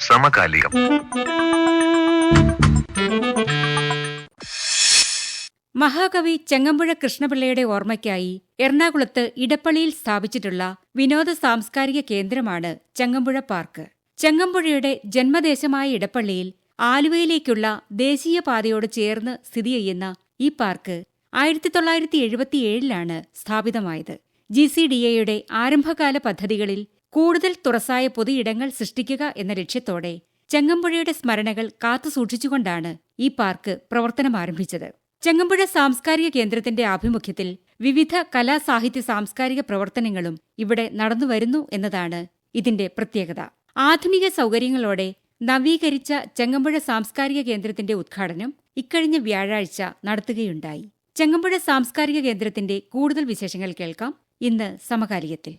സമകാലികം. മഹാകവി ചെങ്ങമ്പുഴ കൃഷ്ണപിള്ളയുടെ ഓർമ്മയ്ക്കായി എറണാകുളത്ത് ഇടപ്പള്ളിയിൽ സ്ഥാപിച്ചിട്ടുള്ള വിനോദ സാംസ്കാരിക കേന്ദ്രമാണ് ചെങ്ങമ്പുഴ പാർക്ക്. ചെങ്ങമ്പുഴയുടെ ജന്മദേശമായ ഇടപ്പള്ളിയിൽ ആലുവയിലേക്കുള്ള ദേശീയപാതയോട് ചേർന്ന് സ്ഥിതി ചെയ്യുന്ന ഈ പാർക്ക് ആയിരത്തി തൊള്ളായിരത്തി എഴുപത്തിയേഴിലാണ് സ്ഥാപിതമായത്. ജി സി ഡി എയുടെ ആരംഭകാല പദ്ധതികളിൽ കൂടുതൽ തുറസായ പൊതുയിടങ്ങൾ സൃഷ്ടിക്കുക എന്ന ലക്ഷ്യത്തോടെ ചെങ്ങമ്പുഴയുടെ സ്മരണകൾ കാത്തുസൂക്ഷിച്ചുകൊണ്ടാണ് ഈ പാർക്ക് പ്രവർത്തനമാരംഭിച്ചത് ചെങ്ങമ്പുഴ സാംസ്കാരിക കേന്ദ്രത്തിന്റെ ആഭിമുഖ്യത്തിൽ വിവിധ കലാസാഹിത്യ സാംസ്കാരിക പ്രവർത്തനങ്ങളും ഇവിടെ നടന്നുവരുന്നു എന്നതാണ് ഇതിന്റെ പ്രത്യേകത. ആധുനിക സൗകര്യങ്ങളോടെ നവീകരിച്ച ചെങ്ങമ്പുഴ സാംസ്കാരിക കേന്ദ്രത്തിന്റെ ഉദ്ഘാടനം ഇക്കഴിഞ്ഞ വ്യാഴാഴ്ച നടത്തുകയുണ്ടായി. ചെങ്ങമ്പുഴ സാംസ്കാരിക കേന്ദ്രത്തിന്റെ കൂടുതൽ വിശേഷങ്ങൾ കേൾക്കാം. ഇന്ന് സമകാലികത്തിൽ.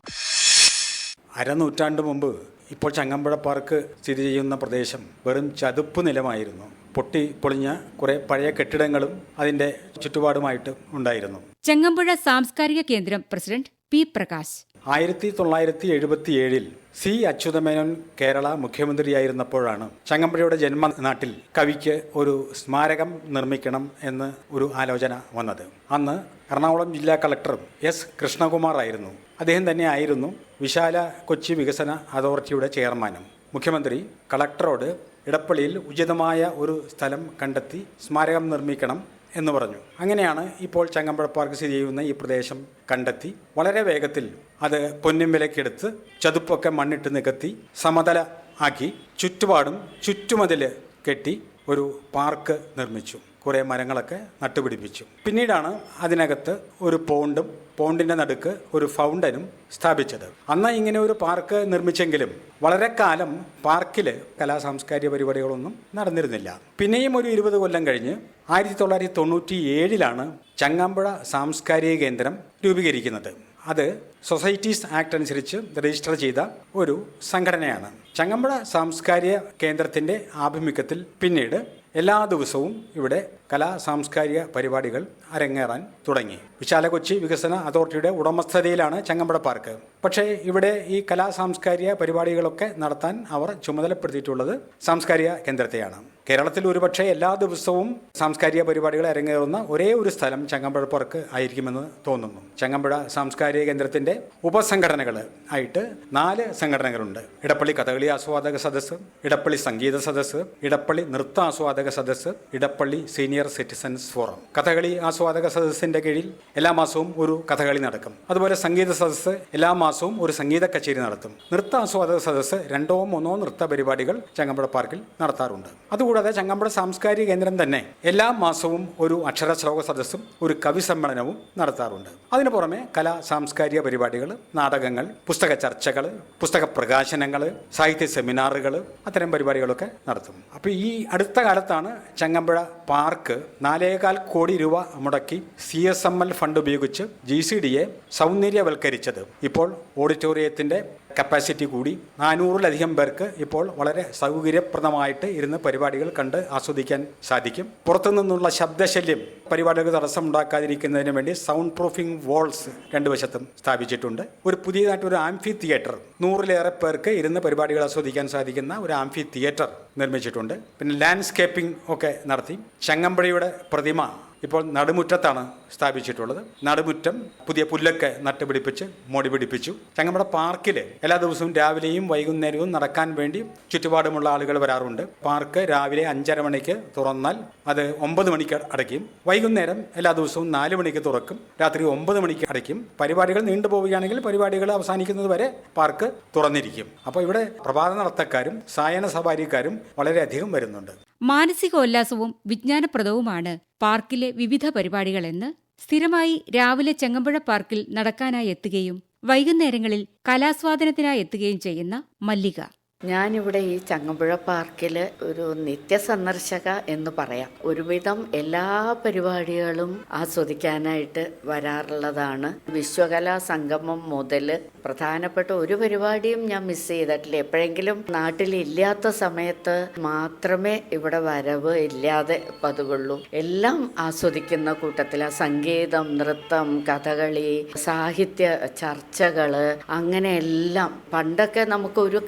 അരനൂറ്റാണ്ട് മുമ്പ് ഇപ്പോൾ ചങ്ങമ്പുഴ പാർക്ക് സ്ഥിതി ചെയ്യുന്ന പ്രദേശം വെറും ചതുപ്പ് നിലമായിരുന്നു. പൊട്ടി പൊളിഞ്ഞ കുറെ പഴയ കെട്ടിടങ്ങളും അതിന്റെ ചുറ്റുപാടുമായിട്ട് ഉണ്ടായിരുന്നു. ചങ്ങമ്പുഴ സാംസ്കാരിക കേന്ദ്രം പ്രസിഡന്റ് പി പ്രകാശ്. ആയിരത്തി തൊള്ളായിരത്തി എഴുപത്തിയേഴിൽ സി അച്യുതമേനോൻ കേരള മുഖ്യമന്ത്രിയായിരുന്നപ്പോഴാണ് ചങ്ങമ്പുഴയുടെ ജന്മനാട്ടിൽ കവിക്ക് ഒരു സ്മാരകം നിർമ്മിക്കണം എന്ന് ഒരു ആലോചന വന്നത്. അന്ന് എറണാകുളം ജില്ലാ കളക്ടറും എസ് കൃഷ്ണകുമാർ ആയിരുന്നു അദ്ദേഹം തന്നെ ആയിരുന്നു വിശാല കൊച്ചി വികസന അതോറിറ്റിയുടെ ചെയർമാനും. മുഖ്യമന്ത്രി കളക്ടറോട് ഇടപ്പള്ളിയിൽ ഉചിതമായ ഒരു സ്ഥലം കണ്ടെത്തി സ്മാരകം നിർമ്മിക്കണം എന്ന് പറഞ്ഞു. അങ്ങനെയാണ് ഇപ്പോൾ ചങ്ങമ്പുഴ പാർക്ക് സ്ഥിതി ചെയ്യുന്ന ഈ പ്രദേശം കണ്ടെത്തി. വളരെ വേഗത്തിൽ അത് പൊന്നും വിലക്കെടുത്ത് ചതുപ്പൊക്കെ മണ്ണിട്ട് നികത്തി സമതല ആക്കി ചുറ്റുപാടും ചുറ്റുമതിൽ കെട്ടി ഒരു പാർക്ക് നിർമ്മിച്ചു. കുറേ മരങ്ങളൊക്കെ നട്ടുപിടിപ്പിച്ചു. പിന്നീടാണ് അതിനകത്ത് ഒരു പോണ്ടും പോണ്ടിന്റെ നടുക്ക് ഒരു ഫൗണ്ടനും സ്ഥാപിച്ചത്. അന്ന് ഇങ്ങനെ ഒരു പാർക്ക് നിർമ്മിച്ചെങ്കിലും വളരെ കാലം പാർക്കിൽ കലാ സാംസ്കാരിക പരിപാടികളൊന്നും നടന്നിരുന്നില്ല. പിന്നെയും ഒരു ഇരുപത് കൊല്ലം കഴിഞ്ഞ് ആയിരത്തി തൊള്ളായിരത്തി തൊണ്ണൂറ്റി ഏഴിലാണ് ചങ്ങാമ്പുഴ സാംസ്കാരിക കേന്ദ്രം രൂപീകരിക്കുന്നത്. അത് സൊസൈറ്റീസ് ആക്ട് അനുസരിച്ച് രജിസ്റ്റർ ചെയ്ത ഒരു സംഘടനയാണ്. ചങ്ങമ്പുഴ സാംസ്കാരിക കേന്ദ്രത്തിന്റെ ആഭിമുഖ്യത്തിൽ പിന്നീട് എല്ലാ ദിവസവും ഇവിടെ കലാ സാംസ്കാരിക പരിപാടികൾ അരങ്ങേറാൻ തുടങ്ങി. വിശാല കൊച്ചി വികസന അതോറിറ്റിയുടെ ഉടമസ്ഥതയിലാണ് ചങ്ങമ്പട പാർക്ക്. പക്ഷേ ഇവിടെ ഈ കലാ സാംസ്കാരിക പരിപാടികളൊക്കെ നടത്താൻ അവർ ചുമതലപ്പെടുത്തിയിട്ടുള്ളത് സാംസ്കാരിക കേന്ദ്രത്തെയാണ്. കേരളത്തിൽ ഒരുപക്ഷെ എല്ലാ ദിവസവും സാംസ്കാരിക പരിപാടികൾ അരങ്ങേറുന്ന ഒരേ ഒരു സ്ഥലം ചങ്ങമ്പുഴ പുറക്ക് ആയിരിക്കുമെന്ന് തോന്നുന്നു. ചങ്ങമ്പുഴ സാംസ്കാരിക കേന്ദ്രത്തിന്റെ ഉപസംഘടനകൾ ആയിട്ട് നാല് സംഘടനകളുണ്ട്. ഇടപ്പള്ളി കഥകളി ആസ്വാദക സദസ്സ് ഇടപ്പള്ളി സംഗീത സദസ്സ് ഇടപ്പള്ളി നൃത്ത ആസ്വാദക സദസ്സ് Edappally senior citizens forum. Kathakali ആസ്വാദക സദസ്സിന്റെ കീഴിൽ എല്ലാ മാസവും ഒരു കഥകളി നടക്കും. അതുപോലെ സംഗീത സദസ്സ് എല്ലാ മാസവും ഒരു സംഗീത കച്ചേരി നടത്തും. നൃത്ത ആസ്വാദക സദസ്സ് രണ്ടോ മൂന്നോ നൃത്ത പരിപാടികൾ ചങ്ങമ്പുഴ പാർക്കിൽ നടത്താറുണ്ട്. അതുകൂടാതെ ചങ്ങമ്പുഴ സാംസ്കാരിക കേന്ദ്രം തന്നെ എല്ലാ മാസവും ഒരു അക്ഷര ശ്ലോക സദസ്സും ഒരു കവി സമ്മേളനവും നടത്താറുണ്ട്. അതിനു പുറമെ കലാ സാംസ്കാരിക പരിപാടികൾ നാടകങ്ങൾ പുസ്തക ചർച്ചകൾ പുസ്തക പ്രകാശനങ്ങൾ സാഹിത്യ സെമിനാറുകൾ അത്തരം പരിപാടികളൊക്കെ നടത്തും. അപ്പോൾ ഈ അടുത്ത കാലത്താണ് ചങ്ങമ്പുഴ പാർക്ക് നാലേകാൽ കോടി രൂപ മുടക്കി C S M L fund ഉപയോഗിച്ച് ജി സി ഡിയെ സൗന്ദര്യവൽക്കരിച്ചത്. ഇപ്പോൾ ഓഡിറ്റോറിയത്തിന്റെ കപ്പാസിറ്റി കൂടി. നാനൂറിലധികം പേർക്ക് ഇപ്പോൾ വളരെ സൗകര്യപ്രദമായിട്ട് ഇരുന്ന് പരിപാടികൾ കണ്ട് ആസ്വദിക്കാൻ സാധിക്കും. പുറത്തു നിന്നുള്ള ശബ്ദശല്യം പരിപാടികൾക്ക് തടസ്സമുണ്ടാക്കാതിരിക്കുന്നതിന് വേണ്ടി സൗണ്ട് പ്രൂഫിംഗ് വാൾസ് രണ്ടു വശത്തും സ്ഥാപിച്ചിട്ടുണ്ട്. ഒരു പുതിയതായിട്ട് ഒരു ആംഫി തിയേറ്റർ നൂറിലേറെ പേർക്ക് ഇരുന്ന് പരിപാടികൾ ആസ്വദിക്കാൻ സാധിക്കുന്ന ഒരു ആംഫി തിയേറ്റർ നിർമ്മിച്ചിട്ടുണ്ട്. പിന്നെ ലാൻഡ്സ്കേപ്പിംഗ് ഒക്കെ നടത്തി. ചങ്ങമ്പുഴയുടെ പ്രതിമ ഇപ്പോൾ നടുമുറ്റത്താണ് സ്ഥാപിച്ചിട്ടുള്ളത്. നടുമുറ്റം പുതിയ പുല്ലൊക്കെ നട്ടുപിടിപ്പിച്ച് മോടി പിടിപ്പിച്ചു. ചങ്ങമ്പട പാർക്കിൽ എല്ലാ ദിവസവും രാവിലെയും വൈകുന്നേരവും നടക്കാൻ വേണ്ടി ചുറ്റുപാടുമുള്ള ആളുകൾ വരാറുണ്ട്. പാർക്ക് രാവിലെ അഞ്ചര മണിക്ക് തുറന്നാൽ അത് ഒമ്പത് മണിക്ക് അടയ്ക്കും. വൈകുന്നേരം എല്ലാ ദിവസവും നാല് മണിക്ക് തുറക്കും. രാത്രി ഒമ്പത് മണിക്ക് അടയ്ക്കും. പരിപാടികൾ നീണ്ടുപോവുകയാണെങ്കിൽ പരിപാടികൾ അവസാനിക്കുന്നത് വരെ പാർക്ക് തുറന്നിരിക്കും. അപ്പോൾ ഇവിടെ പ്രഭാത നടത്തക്കാരും സായന സവാരിക്കാരും വളരെയധികം വരുന്നുണ്ട്. മാനസികോല്ലാസവും വിജ്ഞാനപ്രദവുമാണ് പാർക്കിലെ വിവിധ പരിപാടികളെന്ന് സ്ഥിരമായി രാവിലെ ചെങ്ങമ്പുഴ പാർക്കിൽ നടക്കാനായി എത്തുകയും വൈകുന്നേരങ്ങളിൽ കലാസ്വാദനത്തിനായി എത്തുകയും ചെയ്യുന്ന മല്ലിക. ഞാനിവിടെ ഈ ചങ്ങമ്പുഴ പാർക്കിൽ ഒരു നിത്യസന്ദർശക എന്ന് പറയാം. ഒരുവിധം എല്ലാ പരിപാടികളും ആസ്വദിക്കാനായിട്ട് വരാറുള്ളതാണ്. വിശ്വകലാ സംഗമം മുതൽ പ്രധാനപ്പെട്ട ഒരു പരിപാടിയും ഞാൻ മിസ് ചെയ്തിട്ടില്ല. എപ്പോഴെങ്കിലും നാട്ടിലില്ലാത്ത സമയത്ത് മാത്രമേ ഇവിടെ വരവ് ഇല്ലാതെ പതുകൊള്ളൂ. എല്ലാം ആസ്വദിക്കുന്ന കൂട്ടത്തില. സംഗീതം നൃത്തം കഥകളി സാഹിത്യ ചർച്ചകൾ അങ്ങനെയെല്ലാം. പണ്ടൊക്കെ നമുക്ക് ഒരു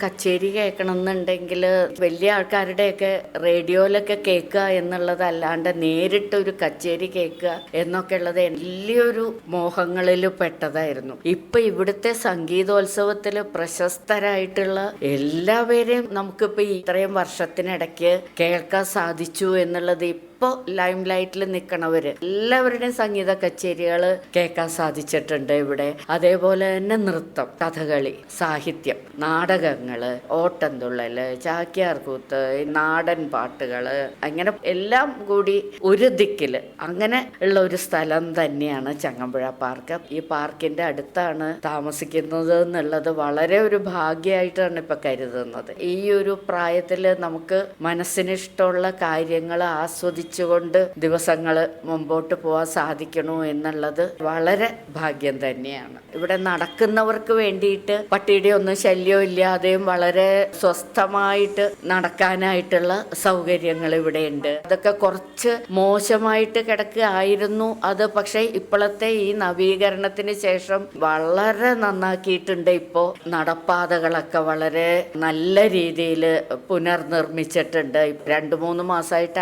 കച്ചേരി കേൾക്കണം എന്നുണ്ടെങ്കിൽ വലിയ ആൾക്കാരുടെയൊക്കെ റേഡിയോയിലൊക്കെ കേൾക്കുക എന്നുള്ളതല്ലാണ്ട് നേരിട്ട് ഒരു കച്ചേരി കേൾക്കുക എന്നൊക്കെ ഉള്ളത് വലിയൊരു മോഹങ്ങളിൽ പെട്ടതായിരുന്നു. ഇപ്പൊ ഇവിടുത്തെ സംഗീതോത്സവത്തിൽ പ്രശസ്തരായിട്ടുള്ള എല്ലാവരെയും നമുക്കിപ്പോ ഈ ഇത്രയും വർഷത്തിനിടയ്ക്ക് കേൾക്കാൻ സാധിച്ചു എന്നുള്ളത് ഇപ്പോൾ ലൈം ലൈറ്റിൽ നിൽക്കണവർ എല്ലാവരുടെയും സംഗീത കച്ചേരികൾ കേൾക്കാൻ സാധിച്ചിട്ടുണ്ട് ഇവിടെ. അതേപോലെ തന്നെ നൃത്തം കഥകളി സാഹിത്യം നാടകങ്ങൾ ഓട്ടംതുള്ളൽ ചാക്യാർകൂത്ത് നാടൻ പാട്ടുകൾ അങ്ങനെ എല്ലാം കൂടി ഒരു ദിക്കിൽ. അങ്ങനെ ഉള്ള ഒരു സ്ഥലം തന്നെയാണ് ചങ്ങമ്പുഴ പാർക്ക്. ഈ പാർക്കിന്റെ അടുത്താണ് താമസിക്കുന്നത് എന്നുള്ളത് വളരെ ഒരു ഭാഗ്യമായിട്ടാണ് ഇപ്പൊ കരുതുന്നത്. ഈ ഒരു പ്രായത്തിൽ നമുക്ക് മനസ്സിനിഷ്ടമുള്ള കാര്യങ്ങൾ ആസ്വദിച്ച് കൊണ്ട് ദിവസങ്ങൾ മുമ്പോട്ട് പോകാൻ സാധിക്കണു എന്നുള്ളത് വളരെ ഭാഗ്യം തന്നെയാണ്. ഇവിടെ നടക്കുന്നവർക്ക് വേണ്ടിയിട്ട് പട്ടിയുടെ ഒന്നും ശല്യം ഇല്ലാതെയും വളരെ സ്വസ്ഥമായിട്ട് നടക്കാനായിട്ടുള്ള സൗകര്യങ്ങൾ ഇവിടെ ഉണ്ട്. അതൊക്കെ കുറച്ച് മോശമായിട്ട് കിടക്കുകയായിരുന്നു അത് പക്ഷേ ഇപ്പോഴത്തെ ഈ നവീകരണത്തിന് ശേഷം വളരെ നന്നാക്കിയിട്ടുണ്ട് ഇപ്പോൾ നടപ്പാതകളൊക്കെ വളരെ നല്ല രീതിയിൽ പുനർനിർമ്മിച്ചിട്ടുണ്ട്. രണ്ടു മൂന്ന് മാസമായിട്ട്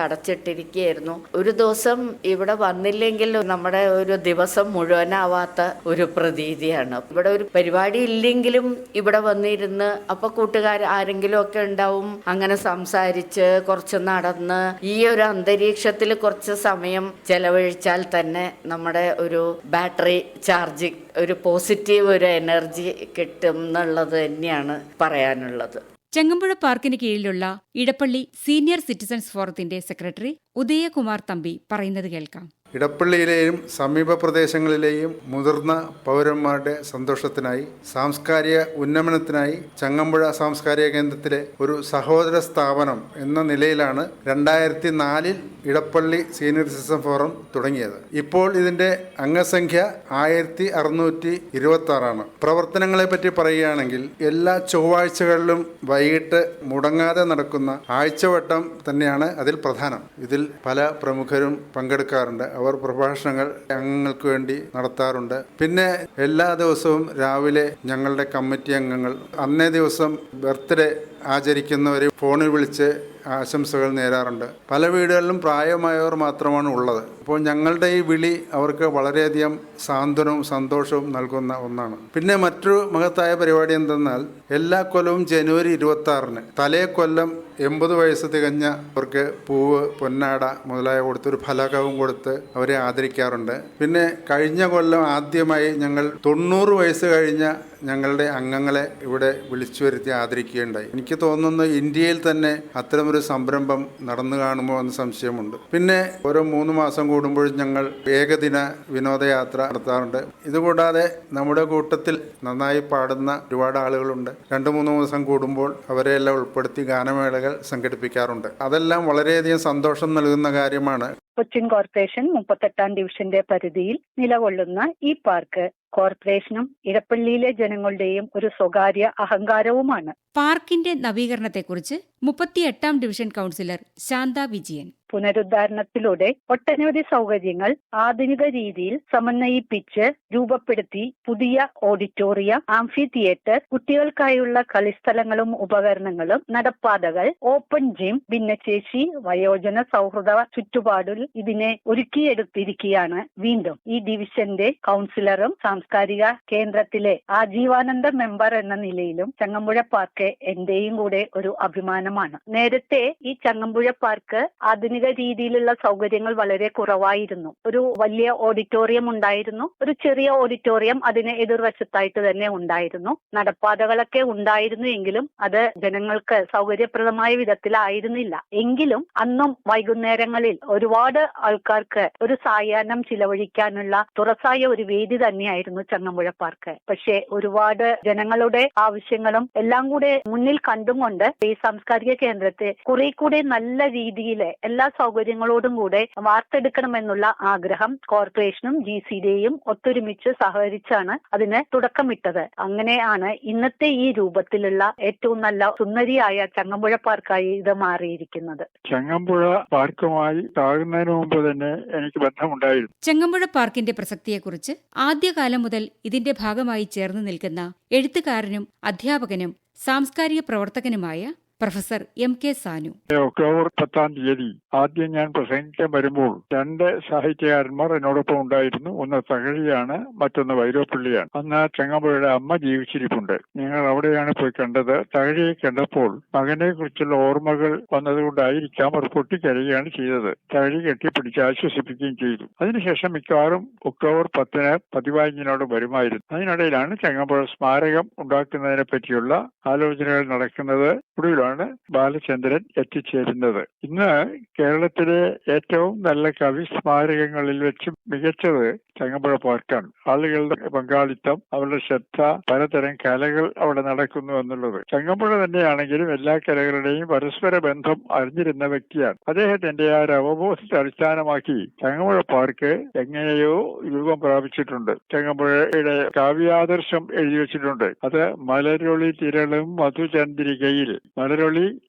അടച്ചിട്ടിരിക്കുകയായിരുന്നു ഒരു ദിവസം ഇവിടെ വന്നില്ലെങ്കിൽ നമ്മുടെ ഒരു ദിവസം മുഴുവനാവാത്ത ഒരു പ്രതീതിയാണ്. ഇവിടെ ഒരു പരിപാടി ഇല്ലെങ്കിലും ഇവിടെ വന്നിരുന്ന് അപ്പൊ കൂട്ടുകാർ ആരെങ്കിലും ഒക്കെ ഉണ്ടാവും അങ്ങനെ സംസാരിച്ച് കുറച്ച് നടന്ന് ഈ ഒരു അന്തരീക്ഷത്തിൽ കുറച്ച് സമയം ചെലവഴിച്ചാൽ തന്നെ നമ്മുടെ ഒരു ബാറ്ററി ചാർജ് ഒരു പോസിറ്റീവ് ഒരു എനർജി കിട്ടും എന്നുള്ളത് തന്നെയാണ് പറയാനുള്ളത്. ചെങ്ങമ്പുഴ പാർക്കിന് കീഴിലുള്ള ഇടപ്പള്ളി സീനിയർ സിറ്റിസൺസ് ഫോറത്തിന്റെ സെക്രട്ടറി ഉദയകുമാർ തമ്പി പറയുന്നത് കേൾക്കാം ഇടപ്പള്ളിയിലെയും സമീപ പ്രദേശങ്ങളിലെയും മുതിർന്ന പൗരന്മാരുടെ സന്തോഷത്തിനായി സാംസ്കാരിക ഉന്നമനത്തിനായി ചങ്ങമ്പുഴ സാംസ്കാരിക കേന്ദ്രത്തിലെ ഒരു സഹോദര സ്ഥാപനം എന്ന നിലയിലാണ് രണ്ടായിരത്തി നാലിൽ ഇടപ്പള്ളി സീനിയർ സിറ്റിസൺ ഫോറം തുടങ്ങിയത്. ഇപ്പോൾ ഇതിന്റെ അംഗസംഖ്യ ആയിരത്തി അറുന്നൂറ്റി ഇരുപത്തി ആറാണ് പ്രവർത്തനങ്ങളെ പറ്റി പറയുകയാണെങ്കിൽ എല്ലാ ചൊവ്വാഴ്ചകളിലും വൈകിട്ട് മുടങ്ങാതെ നടക്കുന്ന ആഴ്ചവട്ടം തന്നെയാണ് അതിൽ പ്രധാനം. ഇതിൽ പല പ്രമുഖരും പങ്കെടുക്കാറുണ്ട്. അവർ പ്രഭാഷണങ്ങൾ ഞങ്ങൾക്ക് വേണ്ടി നടത്താറുണ്ട്. പിന്നെ എല്ലാ ദിവസവും രാവിലെ ഞങ്ങളുടെ കമ്മിറ്റി അംഗങ്ങൾ അന്നേ ദിവസം ബർത്ത്ഡേ ആചരിക്കുന്നവരെ ഫോണിൽ വിളിച്ച് ആശംസകൾ നേരാറുണ്ട്. പല വീടുകളിലും പ്രായമായവർ മാത്രമാണ് ഉള്ളത്. അപ്പോൾ ഞങ്ങളുടെ ഈ വിളി അവർക്ക് വളരെയധികം സാന്ത്വനവും സന്തോഷവും നൽകുന്ന ഒന്നാണ്. പിന്നെ മറ്റൊരു മഹത്തായ പരിപാടി എന്തെന്നാൽ എല്ലാ കൊല്ലവും ജനുവരി ഇരുപത്തി ആറിന് തലേ കൊല്ലം എൺപത് വയസ്സ് തികഞ്ഞ അവർക്ക് പൂവ് പൊന്നാട മുതലായ കൊടുത്ത് ഒരു ഫലകവും കൊടുത്ത് അവരെ ആദരിക്കാറുണ്ട്. പിന്നെ കഴിഞ്ഞ കൊല്ലം ആദ്യമായി ഞങ്ങൾ തൊണ്ണൂറ് വയസ്സ് കഴിഞ്ഞ ഞങ്ങളുടെ അംഗങ്ങളെ ഇവിടെ വിളിച്ചു വരുത്തി ആദരിക്കുകയുണ്ടായി. എനിക്ക് തോന്നുന്നു ഇന്ത്യയിൽ തന്നെ അത്തരമൊരു സംരംഭം നടന്നു കാണുമോ എന്ന് സംശയമുണ്ട്. പിന്നെ ഓരോ മൂന്ന് മാസം കൂടുമ്പോഴും ഞങ്ങൾ ഏകദിന വിനോദയാത്ര നടത്താറുണ്ട്. ഇതുകൂടാതെ നമ്മുടെ കൂട്ടത്തിൽ നന്നായി പാടുന്ന ഒരുപാട് ആളുകളുണ്ട്. രണ്ട് മൂന്ന് ദിവസം കൂടുമ്പോൾ അവരെയെല്ലാം ഉൾപ്പെടുത്തി ഗാനമേളകൾ സംഘടിപ്പിക്കാറുണ്ട്. അതെല്ലാം വളരെയധികം സന്തോഷം നൽകുന്ന കാര്യമാണ്. കൊച്ചിൻ കോർപ്പറേഷൻ മുപ്പത്തെട്ടാം ഡിവിഷന്റെ പരിധിയിൽ നിലകൊള്ളുന്ന ഈ പാർക്ക് കോർപ്പറേഷനും ഇടപ്പള്ളിയിലെ ജനങ്ങളുടെയും ഒരു സ്വകാര്യ അഹങ്കാരവുമാണ്. പാർക്കിന്റെ നവീകരണത്തെക്കുറിച്ച് മുപ്പത്തിയെട്ടാം ഡിവിഷൻ കൌൺസിലർ ശാന്ത വിജയൻ. പുനരുദ്ധാരണത്തിലൂടെ ഒട്ടനവധി സൗകര്യങ്ങൾ ആധുനിക രീതിയിൽ സമന്വയിപ്പിച്ച് രൂപപ്പെടുത്തി പുതിയ ഓഡിറ്റോറിയം ആംഫി തിയേറ്റർ കുട്ടികൾക്കായുള്ള കളിസ്ഥലങ്ങളും ഉപകരണങ്ങളും നടപ്പാതകൾ ഓപ്പൺ ജിം ഭിന്നശേഷി വയോജന സൗഹൃദ ചുറ്റുപാടിൽ ഇതിനെ ഒരുക്കിയെടുത്തിരിക്കുകയാണ് വീണ്ടും. ഈ ഡിവിഷന്റെ കൗൺസിലറും സാംസ്കാരിക കേന്ദ്രത്തിലെ ആജീവാനന്ദ മെമ്പർ എന്ന നിലയിലും ചങ്ങമ്പുഴ പാർക്ക് എന്റെയും കൂടെ ഒരു അഭിമാനമാണ്. നേരത്തെ ഈ ചങ്ങമ്പുഴ പാർക്ക് ആധുനിക ആധുനിക രീതിയിലുള്ള സൗകര്യങ്ങൾ വളരെ കുറവായിരുന്നു. ഒരു വലിയ ഓഡിറ്റോറിയം ഉണ്ടായിരുന്നു. ഒരു ചെറിയ ഓഡിറ്റോറിയം അതിന് എതിർവശത്തായിട്ട് തന്നെ ഉണ്ടായിരുന്നു. നടപ്പാതകളൊക്കെ ഉണ്ടായിരുന്നു എങ്കിലും അത് ജനങ്ങൾക്ക് സൗകര്യപ്രദമായ വിധത്തിലായിരുന്നില്ല എങ്കിലും അന്നും വൈകുന്നേരങ്ങളിൽ ഒരുപാട് ആൾക്കാർക്ക് ഒരു സായാഹ്നം ചിലവഴിക്കാനുള്ള തുറസായ ഒരു വേദി തന്നെയായിരുന്നു ചങ്ങമ്പുഴ പാർക്ക്. പക്ഷേ ഒരുപാട് ജനങ്ങളുടെ ആവശ്യങ്ങളും എല്ലാം കൂടെ മുന്നിൽ കണ്ടുകൊണ്ട് ഈ സാംസ്കാരിക കേന്ദ്രത്തെ കുറെ കൂടെ നല്ല രീതിയിൽ എല്ലാ സൗകര്യങ്ങളോടും കൂടെ വാർത്തെടുക്കണമെന്നുള്ള ആഗ്രഹം കോർപ്പറേഷനും ജി സി ഡിയും ഒത്തൊരുമിച്ച് സഹകരിച്ചാണ് അതിന് തുടക്കമിട്ടത്. അങ്ങനെയാണ് ഇന്നത്തെ ഈ രൂപത്തിലുള്ള ഏറ്റവും നല്ല സുന്ദരിയായ ചങ്ങമ്പുഴ പാർക്കായി ഇത് മാറിയിരിക്കുന്നത്. ചങ്ങമ്പുഴ പാർക്കുമായി താഴുന്നതിന് മുമ്പ് തന്നെ എനിക്ക് ബന്ധമുണ്ടായിരുന്നു. ചെങ്ങമ്പുഴ പാർക്കിന്റെ പ്രസക്തിയെക്കുറിച്ച് ആദ്യകാലം മുതൽ ഇതിന്റെ ഭാഗമായി ചേർന്ന് നിൽക്കുന്ന എഴുത്തുകാരനും അധ്യാപകനും സാംസ്കാരിക പ്രവർത്തകനുമായ professor M K Sanu. October പത്താം തീയതി ആദ്യം ഞാൻ പ്രസംഗിക്കാൻ വരുമ്പോൾ രണ്ട് സാഹിത്യകാരന്മാർ എന്നോടൊപ്പം ഉണ്ടായിരുന്നു. ഒന്ന് തകഴിയാണ് മറ്റൊന്ന് വൈരോപ്പള്ളിയാണ്. അന്ന് ചങ്ങമ്പുഴയുടെ അമ്മ ജീവിച്ചിരിപ്പുണ്ട്. ഞങ്ങൾ അവിടെയാണ് പോയി കണ്ടത്. തകഴിയെ കണ്ടപ്പോൾ മകനെ കുറിച്ചുള്ള ഓർമ്മകൾ വന്നതുകൊണ്ടായിരിക്കാം അവർ പൊട്ടിക്കരയുകയാണ് ചെയ്തത്. തകഴി കെട്ടിപ്പിടിച്ച് ആശ്വസിപ്പിക്കുകയും ചെയ്തു. അതിനുശേഷം മിക്കവാറും ഒക്ടോബർ പത്തിന് പതിവായിനോട് വരുമായിരുന്നു. അതിനിടയിലാണ് ചങ്ങമ്പുഴ സ്മാരകം ഉണ്ടാക്കുന്നതിനെ പറ്റിയുള്ള ആലോചനകൾ നടക്കുന്നത്. ഒടുവിലാണ് ബാലചന്ദ്രൻ എത്തിച്ചേരുന്നത്. ഇന്ന് കേരളത്തിലെ ഏറ്റവും നല്ല കവി സ്മാരകങ്ങളിൽ വെച്ച് മികച്ചത് ചങ്ങമ്പുഴ പാർക്കാണ്. ആളുകളുടെ പങ്കാളിത്തം അവരുടെ ശ്രദ്ധ പലതരം കലകൾ അവിടെ നടക്കുന്നു എന്നുള്ളത്. ചങ്ങമ്പുഴ തന്നെയാണെങ്കിലും എല്ലാ കലകളുടെയും പരസ്പര ബന്ധം അറിഞ്ഞിരുന്ന വ്യക്തിയാണ്. അദ്ദേഹത്തിന്റെ ആ ഒരു അവബോധത്തെ അടിസ്ഥാനമാക്കി ചങ്ങമ്പുഴ പാർക്ക് എങ്ങനെയോ രൂപം പ്രാപിച്ചിട്ടുണ്ട്. ചങ്ങമ്പുഴയുടെ കാവ്യാദർശം എഴുതി വെച്ചിട്ടുണ്ട്. അത് മലരൊളി തിരളും മധുചന്ദ്രികയിൽ മലരൊളി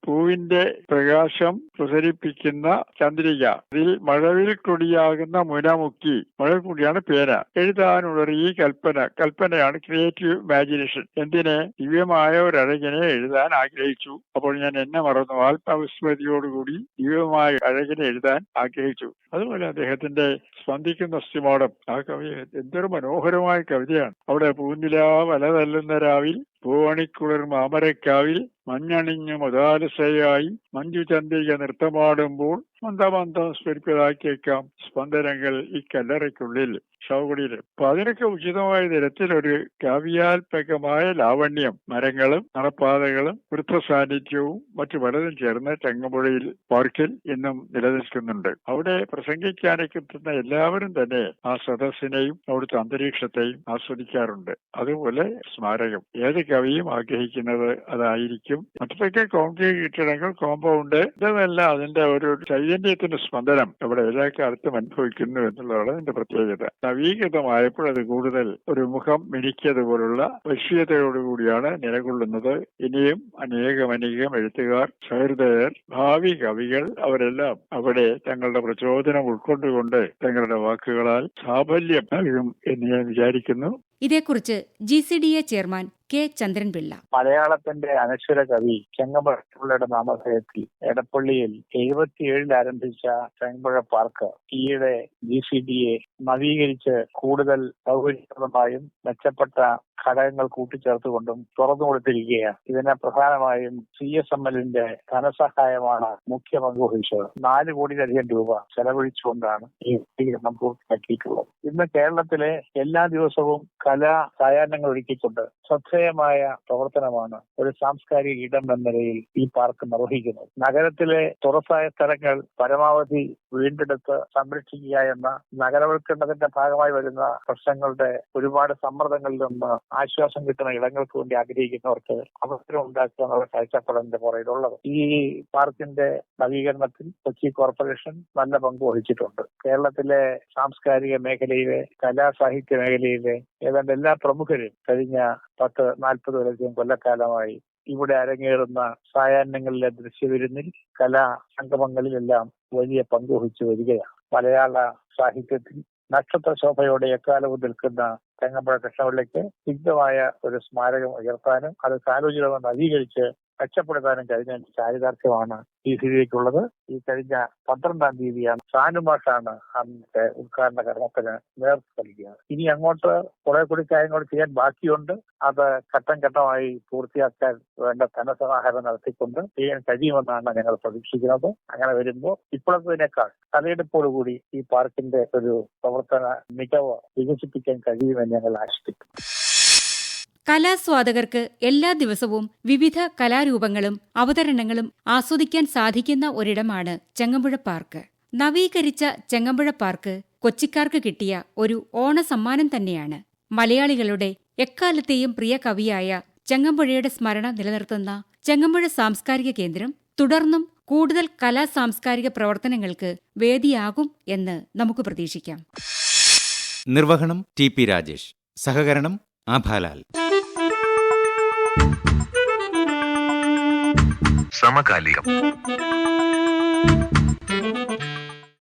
പൂവിന്റെ പ്രകാശം പ്രസരിപ്പിക്കുന്ന ചന്ദ്രിക. ഇതിൽ മഴവിൽ കൊടിയാകുന്ന മുനമുക്കി. മഴവിൽ കൊടിയാണ് പേന. എഴുതാനുള്ള ഈ കൽപ്പന കൽപ്പനയാണ് ക്രിയേറ്റീവ് ഇമാജിനേഷൻ. എന്തിനെ? ദിവ്യമായ ഒരു അഴകിനെ എഴുതാൻ ആഗ്രഹിച്ചു. അപ്പോൾ ഞാൻ എന്നെ മറന്നു. ആത്മവിസ്മൃതിയോടുകൂടി ദിവ്യമായ അഴകിനെ എഴുതാൻ ആഗ്രഹിച്ചു. അതുപോലെ അദ്ദേഹത്തിന്റെ സ്പന്ദിക്കുന്ന സ്റ്റിമോടം ആ കവി എന്തൊരു മനോഹരമായ കവിതയാണ്. അവിടെ പൂനിലാ വല തല്ലുന്ന രാവിൽ പൂവണിക്കുളർ മാമരക്കാവിൽ മഞ്ഞണിഞ്ഞു മുതാലസയായി മഞ്ജു ചന്ദിക നൃത്തമാടുമ്പോൾ മന്ദമന്ദം സ്ഫരിപ്പതാക്കിയേക്കാം സ്പന്ദനങ്ങൾ ഈ കല്ലറയ്ക്കുള്ളിൽ. ശവകുടിയിൽ അപ്പൊ അതിനൊക്കെ ഉചിതമായ തരത്തിലൊരു കാവ്യാത്മകമായ ലാവണ്യം മരങ്ങളും നടപ്പാതകളും വൃത്ത സാന്നിധ്യവും മറ്റു പലതും ചേർന്ന് ചങ്ങമ്പുഴയിൽ പാർക്കിൽ ഇന്നും നിലനിൽക്കുന്നുണ്ട്. അവിടെ പ്രസംഗിക്കാനൊക്കെ എത്തുന്ന എല്ലാവരും തന്നെ ആ സദസ്സിനെയും അവിടുത്തെ അന്തരീക്ഷത്തെയും ആസ്വദിക്കാറുണ്ട്. അതുപോലെ സ്മാരകം. ഏത് കവിയും ആഗ്രഹിക്കുന്നത് അതായിരിക്കും. മറ്റൊക്കെ കോൺക്രീറ്റ് കെട്ടിടങ്ങൾ കോമ്പൗണ്ട് ഇതെല്ലാം അതിന്റെ ഒരു ചൈതന്യത്തിന്റെ സ്പന്ദനം ഇവിടെ എല്ലാ കാലത്തും അനുഭവിക്കുന്നു എന്നുള്ളതാണ് അതിന്റെ പ്രത്യേകത. നവീകൃതമായപ്പോൾ അത് കൂടുതൽ ഒരു മുഖം മിനിക്കിയതുപോലുള്ള വശ്യതയോടുകൂടിയാണ് നിലകൊള്ളുന്നത്. ഇനിയും അനേകം അനേകം എഴുത്തുകാർ സഹൃദയർ ഭാവി കവികൾ അവരെല്ലാം അവിടെ തങ്ങളുടെ പ്രചോദനം ഉൾക്കൊണ്ടുകൊണ്ട് തങ്ങളുടെ വാക്കുകളാൽ സാഫല്യം നൽകും എന്ന് ഞാൻ വിചാരിക്കുന്നു. ഇതേക്കുറിച്ച് G C D A chairman K Chandran Pillai മലയാളത്തിന്റെ അനശ്വര കവി ചെങ്ങമ്പുഴയുടെ നാമധേയത്തിൽ എടപ്പള്ളിയിൽ എഴുപത്തിയേഴിൽ ആരംഭിച്ച ചെങ്ങമ്പുഴ പാർക്ക് ഈയിടെ ജി സി ഡി എ നവീകരിച്ച് കൂടുതൽ സൗകര്യപ്രദമായും മെച്ചപ്പെട്ട ഘടകങ്ങൾ കൂട്ടിച്ചേർത്തുകൊണ്ടും തുറന്നു കൊടുത്തിരിക്കുകയാണ്. ഇതിന് പ്രധാനമായും സി എസ് എം എല്ലിന്റെ ധനസഹായമാണ് മുഖ്യ പങ്ക് വഹിച്ചത് നാല് കോടിയിലധികം രൂപ ചെലവഴിച്ചുകൊണ്ടാണ് ഈ ശുദ്ധീകരണം പൂർത്തിയാക്കിയിട്ടുള്ളത്. ഇന്ന് കേരളത്തിലെ എല്ലാ ദിവസവും കലാ സായാഹ്നങ്ങൾ ഒരുക്കിക്കൊണ്ട് ശ്രദ്ധേയമായ പ്രവർത്തനമാണ് ഒരു സാംസ്കാരിക ഇടം എന്ന നിലയിൽ ഈ പാർക്ക് നിർവഹിക്കുന്നത്. നഗരത്തിലെ തുറസായ സ്ഥലങ്ങൾ പരമാവധി വീണ്ടെടുത്ത് സംരക്ഷിക്കുക എന്ന നഗരവൽക്കരണത്തിന്റെ ഭാഗമായി വരുന്ന പ്രശ്നങ്ങളുടെ ഒരുപാട് സമ്മർദ്ദങ്ങളിൽ നിന്ന് ആശ്വാസം കിട്ടുന്ന ഇടങ്ങൾക്ക് വേണ്ടി ആഗ്രഹിക്കുന്നവർക്ക് അവസരം ഉണ്ടാക്കുക എന്നുള്ള കാഴ്ചപ്പാടിന്റെ പുറയിലുള്ളത് ഈ പാർക്കിന്റെ നവീകരണത്തിൽ കൊച്ചി കോർപ്പറേഷൻ നല്ല പങ്ക് വഹിച്ചിട്ടുണ്ട്. കേരളത്തിലെ സാംസ്കാരിക മേഖലയിലെ കലാ സാഹിത്യ മേഖലയിലെ ഏതാണ്ട് എല്ലാ പ്രമുഖരും കഴിഞ്ഞ പത്ത് നാൽപ്പത് വരധികം കൊല്ലക്കാലമായി ഇവിടെ അരങ്ങേറുന്ന സായാഹ്നങ്ങളിലെ ദൃശ്യവിരുന്നിൽ കലാ സംഗമങ്ങളിലെല്ലാം വലിയ പങ്ക് വഹിച്ചു വരികയാണ്. മലയാള സാഹിത്യത്തിൽ നക്ഷത്ര ശോഭയോടെ എക്കാലവും നിൽക്കുന്ന തെങ്ങമ്പുഴ കൃഷ്ണപിള്ളയ്ക്ക് സിദ്ധമായ ഒരു സ്മാരകം ഉയർത്താനും അത് കാലോചിതമായി നവീകരിച്ച് മെച്ചപ്പെടുത്താനും കഴിഞ്ഞ ചാരിതാർത്ഥ്യമാണ് ഈ സ്ഥിതിക്കുള്ളത് ഈ കഴിഞ്ഞ പന്ത്രണ്ടാം തീയതിയാണ് സാനുമാഷാണ് അന്നത്തെ ഉദ്ഘാടന കർമ്മത്തിന് നേതൃത്വം നൽകിയത്. ഇനി അങ്ങോട്ട് കുറെ കൂടി കാര്യങ്ങൾ ചെയ്യാൻ ബാക്കിയുണ്ട്. അത് ഘട്ടം ഘട്ടമായി പൂർത്തിയാക്കാൻ വേണ്ട ധനസമാഹരണം നടത്തിക്കൊണ്ട് ചെയ്യാൻ കഴിയുമെന്നാണ് ഞങ്ങൾ പ്രതീക്ഷിക്കുന്നത്. അങ്ങനെ വരുമ്പോൾ ഇപ്പോഴത്തേക്കാൾ തലയെടുപ്പോടുകൂടി ഈ പാർക്കിന്റെ ഒരു പ്രവർത്തന മികവ് വികസിപ്പിക്കാൻ കഴിയുമെന്ന് ഞങ്ങൾ ആശിക്കുന്നു കലാസ്വാദകർക്ക് എല്ലാ ദിവസവും വിവിധ കലാരൂപങ്ങളും അവതരണങ്ങളും ആസ്വദിക്കാൻ സാധിക്കുന്ന ഒരിടമാണ് ചെങ്ങമ്പുഴ പാർക്ക്. നവീകരിച്ച ചെങ്ങമ്പുഴ പാർക്ക് കൊച്ചിക്കാർക്ക് കിട്ടിയ ഒരു ഓണസമ്മാനം തന്നെയാണ്. മലയാളികളുടെ എക്കാലത്തെയും പ്രിയ കവിയായ ചെങ്ങമ്പുഴയുടെ സ്മരണ നിലനിർത്തുന്ന ചെങ്ങമ്പുഴ സാംസ്കാരിക കേന്ദ്രം തുടർന്നും കൂടുതൽ കലാ സാംസ്കാരിക പ്രവർത്തനങ്ങൾക്ക് വേദിയാകും എന്ന് നമുക്ക് പ്രതീക്ഷിക്കാം. നിർവഹണം ടി പി രാജേഷ്. സഹകരണം ആഭാലാൽ. സമകാലികം.